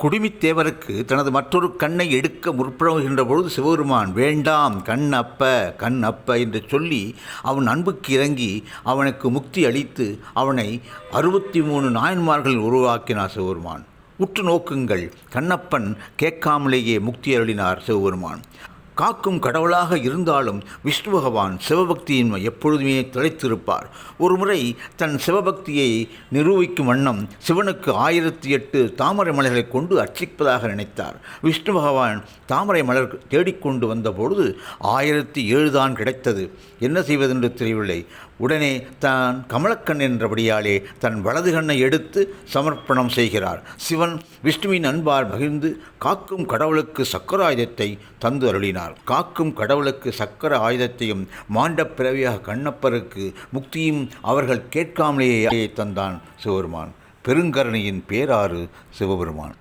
குடுமித்தேவருக்கு தனது மற்றொரு கண்ணை எடுக்க முற்படுகின்ற பொழுது சிவபெருமான் வேண்டாம் கண் அப்ப கண் அப்ப என்று சொல்லி அவன் அன்புக்கு இறங்கி அவனுக்கு முக்தி அளித்து அவனை அறுபத்தி மூணு நாயன்மார்கள் உருவாக்கினார் சிவபெருமான். உற்று நோக்குங்கள் கண்ணப்பன் கேட்காமலேயே முக்தி அருளினார் சிவபெருமான். காக்கும் கடவுளாக இருந்தாலும் விஷ்ணு பகவான் சிவபக்தியின் எப்பொழுதுமே திளைத்திருப்பார் ஒருமுறை தன் சிவபக்தியை நிரூபிக்கும் வண்ணம் சிவனுக்கு ஆயிரத்தி எட்டு தாமரை மலர்களை கொண்டு அர்ச்சிப்பதாக நினைத்தார். விஷ்ணு பகவான் தாமரை மலர் தேடிக்கொண்டு வந்தபொழுது ஆயிரத்தி ஏழு தான் கிடைத்தது. என்ன செய்வதென்று தெரியவில்லை. உடனே தான் கமலக்கண் என்றபடியாலே தன் வலது கண்ணை எடுத்து சமர்ப்பணம் செய்கிறார். சிவன் விஷ்ணுவின் அன்பார் மகிழ்ந்து காக்கும் கடவுளுக்கு சக்கர ஆயுதத்தை தந்து அருளினார். காக்கும் கடவுளுக்கு சக்கர ஆயுதத்தையும் மாண்டப் பிறவியாக கண்ணப்பருக்கு முக்தியும் அவர்கள் கேட்காமலேயே தந்தான் சிவபெருமான். பெருங்கருணையின் பேராறு சிவபெருமான்.